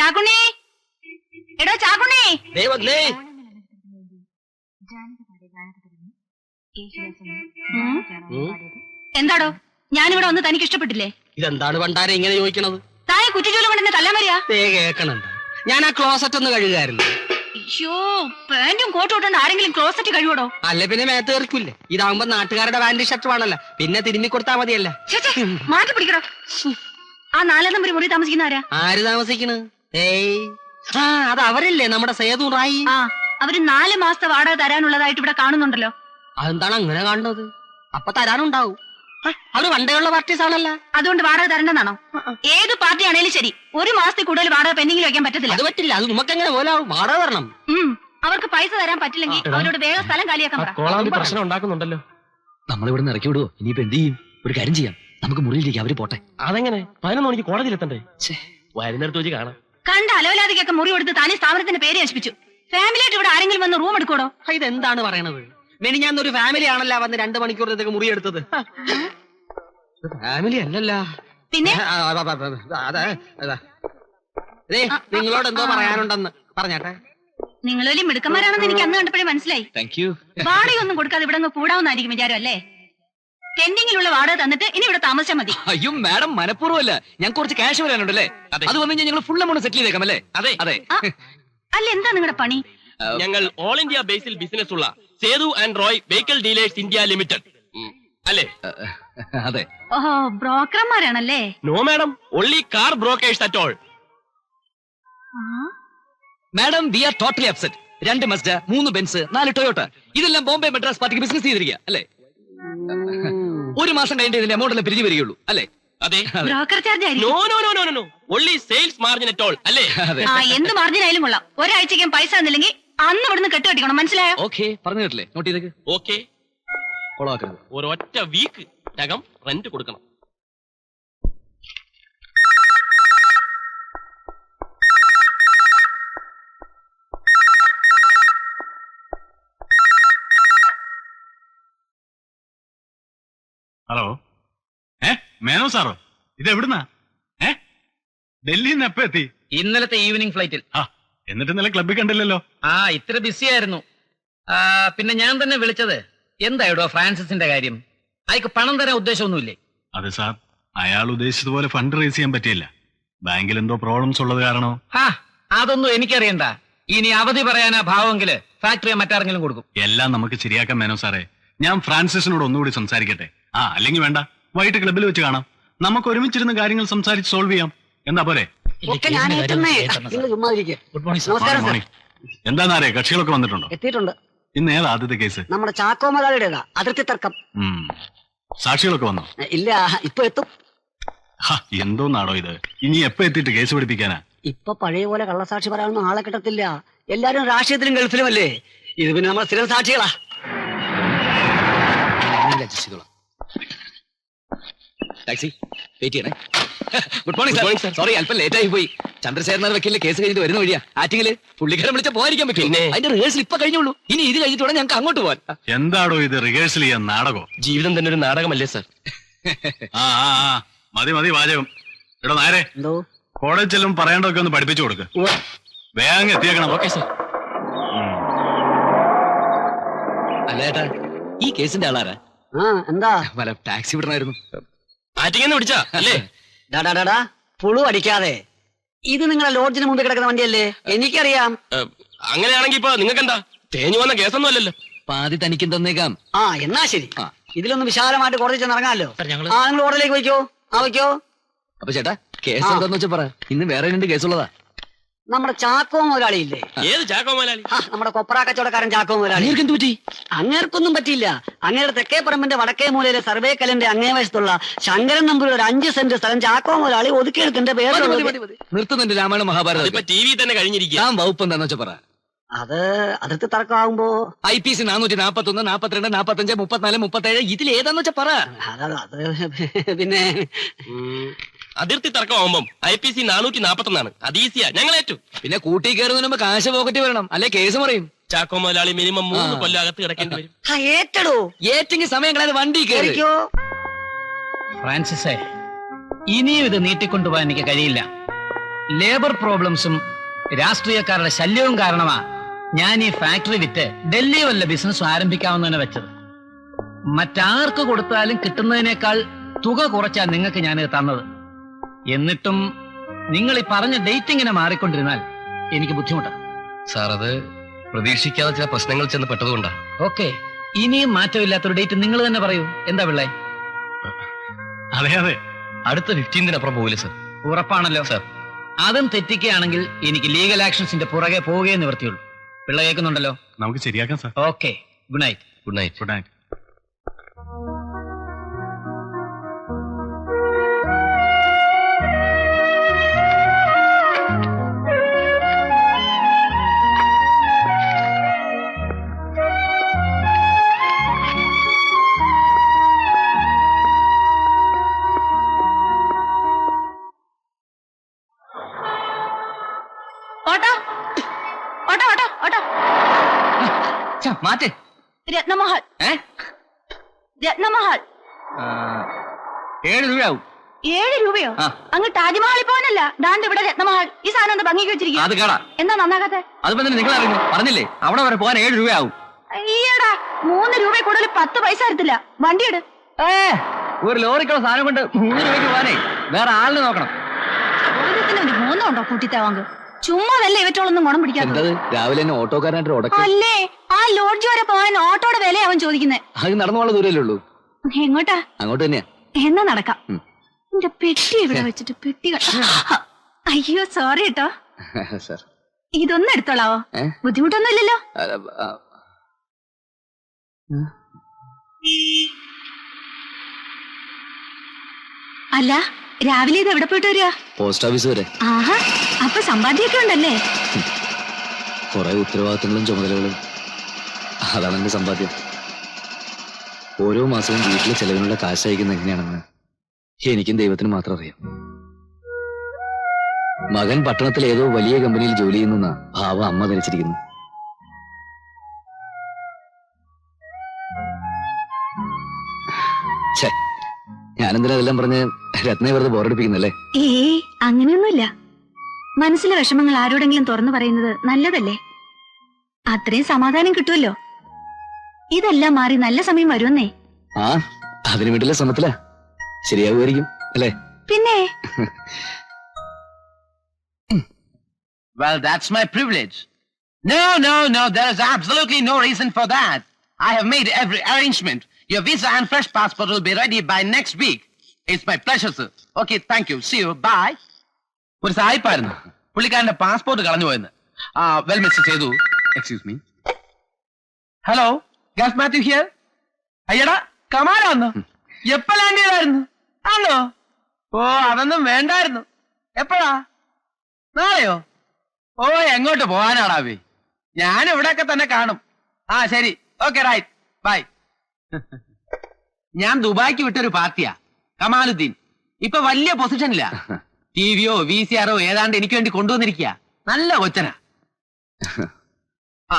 ചാക്കുണ്ണി? എടോ ചാക്കുണ്ണി. എന്താടോ? ഞാനിവിടെ വന്ന് തനിക്ക് ഇഷ്ടപ്പെട്ടില്ലേ? ഇതെന്താണ് പണ്ടാരെ ഇങ്ങനെ ചോദിക്കണത്? തായ കുറ്റിച്ചൂൽ കൊണ്ട് എന്നെ തല്ലാൻ വരിക. കേക്കണുണ്ട്. ഞാൻ ആ ക്ലോസറ്റ് ഒന്ന് കഴുകായിരുന്നു അയ്യോ പാന്റും കോട്ടും ആരെങ്കിലും ക്ലോസറ്റ് കഴിവടോ അല്ല പിന്നെ മേത്ത് തീർക്കില്ലേ ഇതാവുമ്പോ നാട്ടുകാരുടെ പാന്റ് ഷർട്ട് വേണല്ലോ പിന്നെ തിരുമ്മി കൊടുത്താ മതിയല്ലേ? മാറ്റി പിടിക്കടോ. ആ നാലാം നമ്പർ മുറി താമസിക്കുന്ന ആരാ? ആര് താമസിക്കണ്? ഏയ്. ആ അത് അവരല്ലേ നമ്മുടെ സേതു റായി? ആ അവർ നാല് മാസത്തെ വാടക തരാനുള്ളതായിട്ട് ഇവിടെ കാണുന്നുണ്ടല്ലോ. അതെന്താണ് അങ്ങനെ കാണുന്നത്? അപ്പൊ തരാനുണ്ടാവും. അവർ പണ്ടേയുള്ള പാർട്ടീസ് ആണല്ലോ. അതുകൊണ്ട് വാടക തരണ്ടെന്നാണോ? ഏത് പാർട്ടി ആണേലും ശരി ഒരു മാസത്തിൽ കൂടുതൽ വാടക പെൻഡിംഗിൽ വെക്കാൻ പറ്റത്തില്ല. അത് പറ്റില്ല അത് നമുക്ക് എങ്ങനെ പോലെ വാടക തരണം. അവർക്ക് പൈസ തരാൻ പറ്റില്ലെങ്കിൽ അവരോട് വേഗം സ്ഥലം കാലിയാക്കാൻ പറ. കോളാമ്പി പ്രശ്നം ഉണ്ടാക്കുന്നുണ്ടല്ലോ. നമ്മളിവിടെ നിന്ന് ഇറക്കി വിടുവോ? ഇനിയിപ്പോ എന്ത് ചെയ്യും? ഒരു കാര്യം ചെയ്യാം. നമുക്ക് മുറിയിലേക്ക് അവർ പോട്ടെ. അതെങ്ങനെ? പതിനൊന്ന് മണിക്ക് കോടതിയിലെത്തണ്ടേ വരുന്നിടത്ത് വെച്ച് കാണാം. കണ്ട അലവലാതിക്കൊക്കെ മുറി കൊടുത്ത് താനേ സ്ഥാപനത്തിന്റെ പേര് നശിപ്പിച്ചു. ഫാമിലിയായിട്ട് ഇവിടെ ആരെങ്കിലും വന്ന് റൂം എടുക്കോടോ പറയുന്നത് ഇതെന്താണ് പറയണത്? മെനിഞ്ഞാന്നൊരു ഫാമിലി ആണല്ലോ വന്ന് രണ്ട് മണിക്കൂറത്തേക്ക് മുറി എടുത്തത്. ഫാമിലി അല്ലല്ല. പിന്നെ? അതെ നിങ്ങളോട് എന്തോ പറയാനുണ്ടെന്ന് പറഞ്ഞാട്ടെ. നിങ്ങളൊരു മിടുക്കന്മാരാണെന്ന് എനിക്ക് അന്ന് കണ്ടപ്പോഴേ മനസ്സിലായി. വാടകയൊന്നും കൊടുക്കാതെ ഇവിടെ കൂടാവുന്നായിരിക്കും വിചാരം അല്ലേ? പെൻഡിങ്ങിലുള്ള വാടക തന്നിട്ട് ഇനി ഇവിടെ താമസിച്ചാൽ മതി. അയ്യോ മാഡം മനഃപൂർവമല്ല. ഞാൻ കുറച്ച് ക്യാഷ് വരാനുണ്ടല്ലേ അത്. വന്നു കഴിഞ്ഞാൽ ഞങ്ങൾ ഫുൾ എമൗണ്ട് സെറ്റിൽ ചെയ്തേക്കാം അല്ലേ? അതെ. അതെ. ആ, അല്ല എന്താ നിങ്ങളുടെ പണി? ഞങ്ങൾ ഓൾ ഇന്ത്യ ബേസിൽ ബിസിനസ് ഉള്ള Sethu and Roy vehicle dealers India limited അല്ലേ? അതെ. ഓ ബ്രോക്കർമാരാണല്ലേ? No madam only car brokers at all ആ, madam we are totally upset രണ്ട് മസ്റ്റ മൂന്ന് ബെൻസ് നാല് ടൊയോട്ട ഇതെല്ലാം ബോംബെ മദ്രാസ് പാർട്ടിക്ക് ബിസിനസ് ചെയ്തിരിക്കുക അല്ലേ? ഒരു മാസം കഴിഞ്ഞിട്ട് ഇതിന്റെ എമൗണ്ട് പിരിഞ്ഞു വരികയുള്ളൂ. അല്ലേ? അതെ. Broker charge no no no no no only sales margin at all അല്ലേ? ആ എന്ത് മാർജിൻ ആയാലും കൊള്ളാം. ഒരാഴ്ചയ്ക്കും പൈസ തന്നില്ലെങ്കിൽ അന്ന് ഇവിടുന്ന് കെട്ടുകെട്ടിക്കണം മനസ്സിലായോ? ഓക്കെ പറഞ്ഞു കേട്ടില്ലേ നോട്ട് ചെയ്തേക്ക്. ഓക്കെ കൊളവാക്കരുത്. ഒരൊറ്റ വീക്ക് രകം റെന്റ് കൊടുക്കണം. ഹലോ ഏ? മേനോ സാറോ? ഇത് എവിടുന്നാ ഏ? ഡൽഹിയിൽ നിന്ന് എപ്പോ എത്തി? ഇന്നലത്തെ ഈവനിങ് ഫ്ലൈറ്റിൽ ആ എന്നിട്ട് ഇന്നലെ ക്ലബ്ബിൽ കണ്ടില്ലല്ലോ. ആ ഇത്ര ബിസി ആയിരുന്നു. ആ, പിന്നെ ഞാൻ തന്നെ വിളിച്ചത് എന്തായിടോ ഫ്രാൻസിസിന്റെ കാര്യം? അയക്ക് പണം തരാൻ ഉദ്ദേശമൊന്നുമില്ലേ? അതെ സാർ അയാൾ ഉദ്ദേശിച്ചതുപോലെ ഫണ്ട് റേസ് ചെയ്യാൻ പറ്റിയില്ല. ബാങ്കിൽ എന്തോ പ്രോബ്ലംസ് ഉള്ളത് കാരണോ? ഹാ അതൊന്നും എനിക്കറിയണ്ട. ഇനി അവധി പറയാനാ ഭാവമെങ്കിൽ ഫാക്ടറി മറ്റാരെങ്കിലും കൊടുക്കും. എല്ലാം നമുക്ക് ശരിയാക്കാൻ മേനോ സാറേ. ഞാൻ ഫ്രാൻസിസിനോട് ഒന്നുകൂടി സംസാരിക്കട്ടെ. ആ അല്ലെങ്കിൽ വേണ്ട. വൈകിട്ട് ക്ലബിൽ വെച്ച് കാണാം. നമുക്ക് ഒരുമിച്ചിരുന്ന് കാര്യങ്ങൾ സംസാരിച്ച് സോൾവ് ചെയ്യാം. എന്താ പോരെ? ഒക്കെ ഞാൻ ഏറ്റുന്നേ നിങ്ങൾ ചുമ്മാ ഇരിക്കുക ഗുഡ് മോർണിംഗ് നമസ്കാരം സാർ എന്താന്നാരേ കക്ഷികളൊക്കെ വന്നിട്ടുണ്ടോ? എത്തിയിട്ടുണ്ട്. ഇന്ന് ഏതാ ആദ്യത്തെ കേസ്? നമ്മുടെ ചാക്കോ മുതലാളിയുടേതാ അതിർത്തി തർക്കം. ഉം. സാക്ഷികളൊക്കെ വന്നോ? എ, ഇല്ല ഇപ്പൊ എത്തും. ഹ, എന്തോന്നാടോ ഇത്? ഇനി എപ്പോ എത്തിയിട്ട് കേസ് പിടിപ്പിക്കാനാ? ഇപ്പൊ പഴയ പോലെ കള്ളസാക്ഷി പറയാനൊന്നും ആളെ കിട്ടത്തില്ല. എല്ലാരും രാഷ്ട്രീയത്തിലും ഗൾഫിലും അല്ലേ? ഇത് പിന്നെ നമ്മൾ സ്ഥിരം സാക്ഷികളാ. ടാക്സി വെയിറ്റ് ചെയ്യണേ. ഗുഡ് മോർണിംഗ് സാർ സോറി അല്പം ലേറ്റ് ആയി പോയി. ചന്ദ്രശേഖരനാഥ് വക്കീലിന്റെ കേസ് കഴിഞ്ഞിട്ട് വരുന്ന വഴിയാ. ആറ്റിങ്ങിൽ പുള്ളിക്കാരൻ വിളിച്ച പോകാതിരിക്കാൻ പറ്റും പിന്നെ? അതിന്റെ റിഹേഴ്സൽ ഇപ്പൊ കഴിഞ്ഞുള്ളൂ ഇനി ഇത് കഴിഞ്ഞിട്ട് വേണം ഞങ്ങൾക്ക് അങ്ങോട്ട് പോകാൻ എന്താടോ ഇത് റിഹേഴ്സൽ ചെയ്യാൻ നാടകം? ജീവിതം തന്നെ ഒരു നാടകമല്ലേ സാർ ആ ആ ആ. മതി മതി വാചകം. എടോ നേരെ എന്തോ? കോളേജ് ചെല്ലും പറയേണ്ടതൊക്കെ ഒന്ന് പഠിപ്പിച്ചു കൊടുക്ക്. വേഗം എത്തിയേക്കണം. ഓക്കെ സാർ അല്ലേട്ടാ ഈ കേസിന്റെ ആളാരാ? ആ എന്താ? വല ടാക്സി വിടണമായിരുന്നു ആറ്റിങ്ങന്ന് പിടിച്ചാ അല്ലേ? ഡാ ഡാ പുളു അടിക്കാതെ. ഇത് നിങ്ങളെ ലോഡ്ജിന് മുമ്പ് കിടക്കുന്ന വണ്ടിയല്ലേ? എനിക്കറിയാം. അങ്ങനെയാണെങ്കിൽ അങ്ങനെയാണെങ്കി ഇപ്പൊ നിങ്ങൾക്ക് എന്താ തേഞ്ഞു വന്ന കേസൊന്നും അല്ലല്ലോ. പാതി തനിക്കും തന്നേക്കാം. ആ എന്നാ ശരി. ഇതിലൊന്ന് വിശാലമായിട്ട് കോടതി ചെന്ന് ഇറങ്ങാമല്ലോ. ആ നിങ്ങൾ ഓർഡറിലേക്ക് വയ്ക്കോ. ആ വയ്ക്കോ. അപ്പൊ ചേട്ടാ കേസ്. എന്താന്ന് വെച്ചാ പറ. ഇന്ന് വേറെ രണ്ട് കേസുള്ളതാ. നമ്മുടെ ചാക്കോ മുതലാളിയില്ലേ? ഏത് ചാക്കോ മുതലാളി? നമ്മുടെ കൊപ്ര കച്ചവടക്കാരൻ ചാക്കോ മുതലാളി. അങ്ങേർക്ക് എന്ത് പറ്റി? അങ്ങേർക്കൊന്നും പറ്റിയില്ല. അങ്ങേരുടെ തെക്കേ പറമ്പിന്റെ വടക്കേ മൂലയിലെ സർവേ കല്ലിന്റെ അങ്ങേ വശത്തുള്ള ശങ്കരൻ നമ്പൂരി ഒരു അഞ്ച് സെന്റ് സ്ഥലം ചാക്കോ മുതലാളി ഒതുക്കിയെടുത്തിന്റെ പേര്. നിർത്തുന്നുണ്ട് രാമായണ മഹാഭാരതം ടി വി തന്നെ കഴിഞ്ഞിരിക്കും ഞാൻ വകുപ്പ് എന്താന്ന് വെച്ചാൽ പറ. അത് അതിർത്തി തർക്കമാകുമ്പോ ഐ പി സി നാനൂറ്റി നാപ്പത്തി ഒന്ന് നാപ്പത്തിരണ്ട് നാപ്പത്തഞ്ച് മുപ്പത്തിനാല് മുപ്പത്തേഴ് ഇതിൽ ഏതാന്ന് വെച്ചാ പറ. അത് പിന്നെ അതിർത്തി തർക്കമാകുമ്പം ഐ പി സി നാനൂറ്റി നാപ്പത്തൊന്നാണ് അത് ഈസിയാ ഞങ്ങൾ ഏറ്റു. പിന്നെ കൂട്ടി കയറുന്നതിന് മുമ്പ് കാശ് പോക്കറ്റ് വരണം. അല്ലെ കേസ് പറയും. ചാക്കോ മുതലാളി മിനിമം മൂന്ന് കൊല്ലം അകത്ത് കിടക്കേണ്ടി വരും. ആ ഏറ്റടോ. ഏറ്റെങ്കിൽ സമയം കളയാതെ വണ്ടി കയറിക്കോ ഫ്രാൻസിസേ ഇനിയും ഇത് നീട്ടിക്കൊണ്ടുപോകാൻ എനിക്ക് കഴിയില്ല. ലേബർ പ്രോബ്ലംസും രാഷ്ട്രീയക്കാരുടെ ശല്യവും കാരണമാ ഞാൻ ഈ ഫാക്ടറി വിറ്റ് ഡൽഹി വല്ല ബിസിനസ് ആരംഭിക്കാമെന്ന് തന്നെ വെച്ചത്. മറ്റാർക്ക് കൊടുത്താലും കിട്ടുന്നതിനേക്കാൾ തുക കുറച്ചാ നിങ്ങൾക്ക് ഞാൻ തന്നത്. എന്നിട്ടും നിങ്ങൾ ഈ പറഞ്ഞ ഡേറ്റ് ഇങ്ങനെ മാറിക്കൊണ്ടിരുന്നാൽ എനിക്ക് ബുദ്ധിമുട്ടാണ് സാർ അത് പ്രതീക്ഷിക്കാതെ ചില പ്രശ്നങ്ങൾ ചെന്ന് പെട്ടതുകൊണ്ടാണ് ഓക്കെ. ഇനിയും മാറ്റമില്ലാത്തൊരു ഡേറ്റ് നിങ്ങൾ തന്നെ പറയൂ. എന്താ പിള്ളേ? അതെ അതെ. അടുത്ത ഫിഫ്റ്റീൻതിനപ്പുറം പോവില്ല സർ? ഉറപ്പാണല്ലോ. സർ. അതും തെറ്റിക്കുകയാണെങ്കിൽ എനിക്ക് ലീഗൽ ആക്ഷൻസിന്റെ പുറകെ പോവുകയെ നിവർത്തിയുള്ളൂ പിള്ള കേൾക്കുന്നുണ്ടല്ലോ? നമുക്ക് ശരിയാക്കാം sir. Okay. Good night. Good night. Good night. മാറ്റേ. Ratnamahal. Ratnamahal. ഏഴ് രൂപയാവും. ഏഴ് രൂപയോ. അങ്ങ് താജ്മഹലിൽ പോകാനല്ല. ദാണ്ട് ഇവിടെ രത്നമഹൽ. ഈ സാധനം ഒന്ന് ഭംഗി വെച്ചിരിക്കുക. അത് കേടാ. എന്താ നന്നാകാത്തെ? അതിപ്പോ നിങ്ങൾ അറിഞ്ഞു പറഞ്ഞില്ലേ? അവിടെ വരെ പോകാൻ ഏഴ് രൂപയാവും. അയ്യടാ മൂന്ന് രൂപ കൂടുതൽ പത്ത് പൈസ തരത്തില്ല വണ്ടി എടു. ഏ ഒരു ലോറിക്കുള്ള സാധനം കൊണ്ട് മൂന്ന് രൂപയ്ക്ക് പോകാനേ. വേറെ ആളിനെ നോക്കണം. ഒരു മൂന്നുണ്ടോ കൂട്ടിത്താവാങ്ക് ചുമ്മാ വല്ല ഇവറ്റോളൊന്നും ഗുണം പിടിക്കാത്തത്? രാവിലെ തന്നെ ഓട്ടോക്കാരനായിട്ട് അല്ലേ? ആ ലോഡ്ജ് വരെ പോകാൻ ഓട്ടോയുടെ വില അവൻ ചോദിക്കുന്നേ. അത് നടന്നുള്ള ദൂരല്ലേ ഉള്ളൂ? എങ്ങോട്ടാ? അങ്ങോട്ട് തന്നെയാ. എന്നാ നടക്കാം. എന്റെ പെട്ടി ഇവിടെ വെച്ചിട്ട് പെട്ടി അയ്യോ സോറി കേട്ടോ സാർ ഇതൊന്നും എടുത്തോളാവോ? ബുദ്ധിമുട്ടൊന്നും ഇല്ലല്ലോ അല്ല രാവിലെ ഇത് എവിടെ പോയിട്ട് വരിക? പോസ്റ്റ് ഓഫീസ് വരെ. ആഹാ അപ്പൊ സമ്പാദ്യമൊക്കെ ഉണ്ടല്ലേ? കുറെ ഉത്തരവാദിത്തങ്ങളും ചുമതലകളും. അതാണ് എന്റെ സമ്പാദ്യം. ഓരോ മാസവും വീട്ടിലെ ചെലവിനുള്ള കാശ് അയക്കുന്നത് എങ്ങനെയാണെന്ന് എനിക്കും ദൈവത്തിന് മാത്രം അറിയാം. മകൻ പട്ടണത്തിലെ ഏതോ വലിയ കമ്പനിയിൽ ജോലി ചെയ്യുന്ന ഭാവ അമ്മ ധരിച്ചിരിക്കുന്നു. ഛേ ഞാനെന്തിനാ അതെല്ലാം പറഞ്ഞ് രത്നയെ വെറുതെ ബോറടിപ്പിക്കുന്നല്ലേ? ഏ അങ്ങനെയൊന്നുമില്ല. മനസ്സിലെ വിഷമങ്ങൾ ആരോടെങ്കിലും തുറന്നു പറയുന്നത് നല്ലതല്ലേ? അത്രയും സമാധാനം കിട്ടുമല്ലോ. ഇതെല്ലാം മാറി നല്ല സമയം വരുമെന്നേ. ആ അതിന് വീട്ടിലെ ശ്രമത്തില ശരിയാകുമായിരിക്കും അല്ലേ? പിന്നെ? Well, that's my privilege. No, no, no, there is absolutely no reason for that. I have made every arrangement. Your visa and fresh passport will be ready by next week. It's my pleasure, sir. Okay, thank you. See you. Bye. ഒരു സായിപ്പായിരുന്നു. പുള്ളിക്കാരന്റെ passport കളഞ്ഞു പോയെന്ന്. ആ well mister ചെയ്തു excuse me hello Gauss Mathew here അയ്യടാ കമാലാന്ന് എപ്പോ ലാൻഡ് ചെയ്തായിരുന്നു? ആണോ ഓ അതൊന്നും വേണ്ടായിരുന്നു. എപ്പോഴാ? നാളെയോ? ഓ എങ്ങോട്ട് പോവാനാടാവേ ഞാൻ ഇവിടെയൊക്കെ തന്നെ കാണും. ആ ശരി. ഓക്കെ റൈറ്റ് ബൈ ഞാൻ ദുബായ്ക്ക് വിട്ടൊരു പാർട്ടിയാ കമാലുദ്ദീൻ. ഇപ്പൊ വലിയ പൊസിഷനില്ല ടി വിയോ വി സി ആറോ ഏതാണ്ട് എനിക്ക് വേണ്ടി കൊണ്ടുവന്നിരിക്കുക നല്ല കൊച്ചനാ. ആ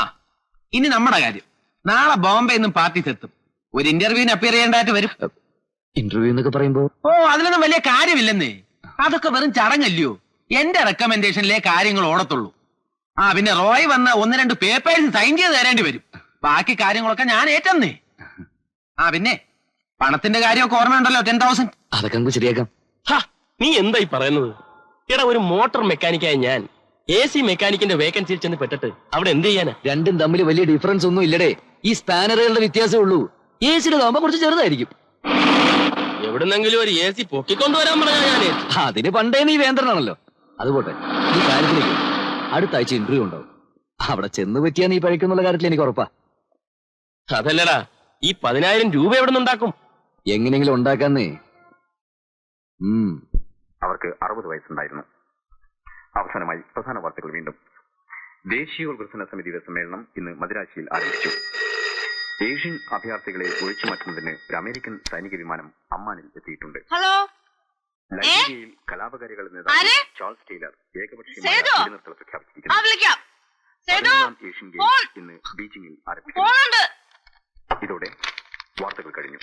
ഇനി നമ്മുടെ കാര്യം. നാളെ ബോംബെ നിന്നും പാർട്ടി എത്തും ഒരു ഇന്റർവ്യൂവിന് അപ്പിയർ ചെയ്യേണ്ടതായിട്ട് വരും. ഇന്റർവ്യൂ എന്നൊക്കെ പറയുമ്പോ? ഓ അതിലൊന്നും വലിയ കാര്യമില്ലെന്നേ. അതൊക്കെ വെറും ചടങ്ങല്ലയോ? എന്റെ റെക്കമെൻഡേഷനിലെ കാര്യങ്ങൾ ഓടത്തുള്ളൂ. ആ പിന്നെ റോയ് വന്ന ഒന്ന് രണ്ട് പേപ്പേഴ്സ് സൈൻ ചെയ്ത് തരേണ്ടി വരും. ബാക്കി കാര്യങ്ങളൊക്കെ ഞാൻ ഏറ്റന്നേ. ആ പിന്നെ പണത്തിന്റെ കാര്യമൊക്കെ ഓർമ്മയുണ്ടല്ലോ ടെൻ തൗസൻഡ് അതൊക്കെ നമുക്ക് ശരിയാക്കാം. ഹാ, നീ എന്തായി പറയുന്നത്? എടാ ഒരു മോട്ടോർ മെക്കാനിക്കായ ഞാൻ. എ സി മെക്കാനിക്കിന്റെ വേക്കൻസിയിൽ ചെന്ന് പെട്ടിട്ട് അവിടെ എന്ത് ചെയ്യാനാ? രണ്ടും തമ്മിൽ വലിയ ഡിഫറൻസ് ഒന്നും ഇല്ലടേ. ഈ സ്പാനറുകളുടെ വ്യത്യാസമേ ഉള്ളൂ. എ സിയുടെ താകുമ്പോ കുറച്ച് ചെറുതായിരിക്കും. എവിടുന്നെങ്കിലും ഒരു എ സി പൊക്കിക്കൊണ്ടുവരാൻ പറഞ്ഞാ ഞാൻ. അതിന് പണ്ടേ നീ വേന്ദ്രനാണല്ലോ. അതുപോട്ടെ ഈ കാര്യത്തിലേക്ക് അടുത്ത ആഴ്ച ഇന്റർവ്യൂ ഉണ്ടാവും. അവിടെ ചെന്ന് പറ്റിയാ നീ പഴിക്കുന്നുള്ള കാര്യത്തിൽ എനിക്ക് ഉറപ്പാ. അതല്ലടാ ഈ പതിനായിരം രൂപ എവിടെ നിന്നുണ്ടാക്കും എങ്ങനെയെങ്കിലും ഉണ്ടാക്കാന്നേ. അവർക്ക് അറുപത് വയസ്സുണ്ടായിരുന്നു. അവസാനമായി പ്രധാന വാർത്തകൾ വീണ്ടും. ദേശീയോത്കൃഷ്ടന സമിതിയുടെ സമ്മേളനം ഇന്ന് മദിരാശിയിൽ ആരംഭിച്ചു. ഏഷ്യൻ അഭയാർത്ഥികളെ ഒഴിച്ചു മാറ്റുന്നതിന് ഒരു അമേരിക്കൻ സൈനിക വിമാനം അമ്മാനിൽ എത്തിയിട്ടുണ്ട്. ഹലോ? ലൈബീരിയയിൽ കലാപകാരികൾ ആരെ? നേതാവ് ചാൾസ് ടൈലർ ഏകപക്ഷീയമായ പ്രഖ്യാപിച്ചിരിക്കുന്നു ഏഷ്യൻ. ഗെയിംസ് ഇന്ന് ബീജിംഗിൽ ആരംഭിക്കുന്നു. ഇതോടെ വാർത്തകൾ കഴിഞ്ഞു.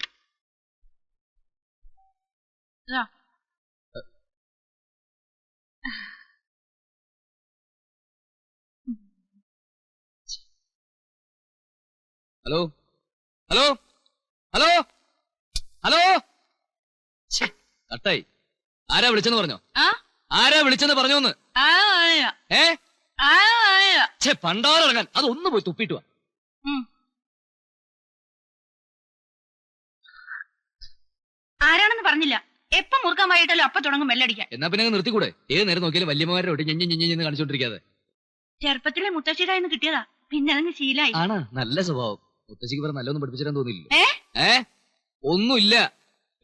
ഹലോ? ഹലോ? ഹലോ? ഹലോ? അട്ടായി ആരാ വിളിച്ചെന്ന് പറഞ്ഞോ? ആരാ വിളിച്ചെന്ന് പറഞ്ഞോന്ന്? ഏ? പണ്ടാറിറങ്ങാൻ അതൊന്നു പോയി തുപ്പിട്ടുവാ ആരാണെന്ന് പറഞ്ഞില്ല. എപ്പോ മുറുക്കാൻ വൈകിട്ടല്ലോ അപ്പൊ തുടങ്ങും മെല്ലടിക്കാൻ. എന്നാ പിന്നെ നിർത്തിക്കൂടെ? ഏത് നേരം നോക്കിയാലും വല്യമാരുടെ ഒട്ടി ഞെഞ്ഞ് ഞെഞ്ഞ് ഞെഞ്ഞ് കാണിച്ചോണ്ടിരിക്കാതെ ചെറുപ്പത്തിലെ മുത്തശ്ശിയുടെ കിട്ടിയതാ. പിന്നെ അതങ്ങ് ശീലായി. ആണ് നല്ല സ്വഭാവം. മുത്തശ്ശിക്ക് പറഞ്ഞ നല്ലൊന്നും പഠിപ്പിച്ചിരാൻ തോന്നിയില്ല. ഏ? ഏ? ഒന്നുമില്ല.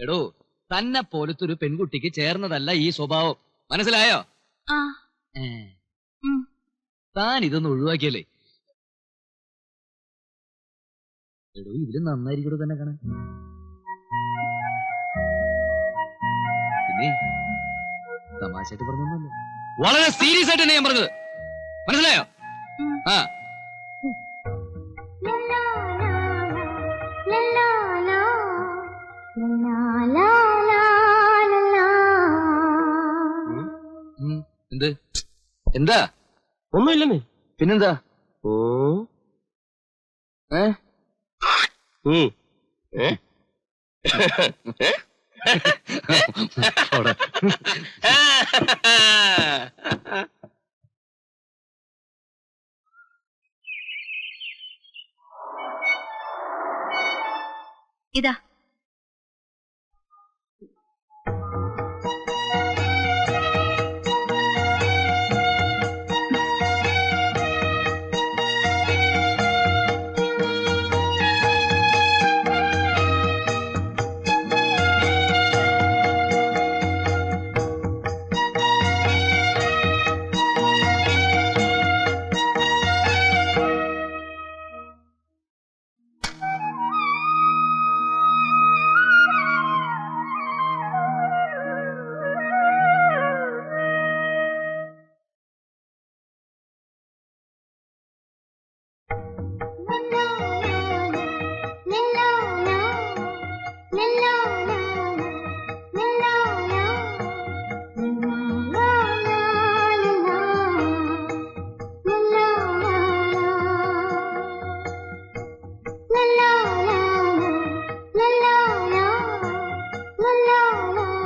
എടോ തന്നെ പോലത്തെ ഒരു പെൺകുട്ടിക്ക് ചേർന്നതല്ല ഈ സ്വഭാവം. മനസ്സിലായോ? ആ. ഏ. ഉം. താൻ ഇതൊന്ന് ഒഴിവാക്കിയല്ലേ എടോ ഇതിലും നന്നായിരിക്കും തന്നെ കാണാൻ. പിന്നെ തമാശയായിട്ട് പറഞ്ഞൊന്നുമല്ല വളരെ സീരിയസ് ആയിട്ട് തന്നെ ഞാൻ പറഞ്ഞത് മനസ്സിലായോ. ആ. എന്ത് എന്താ ഒന്നുമില്ലെന്നേ പിന്നെന്താ ഓ ഏ ഉം. ഏ? പോടാ. ഇതാ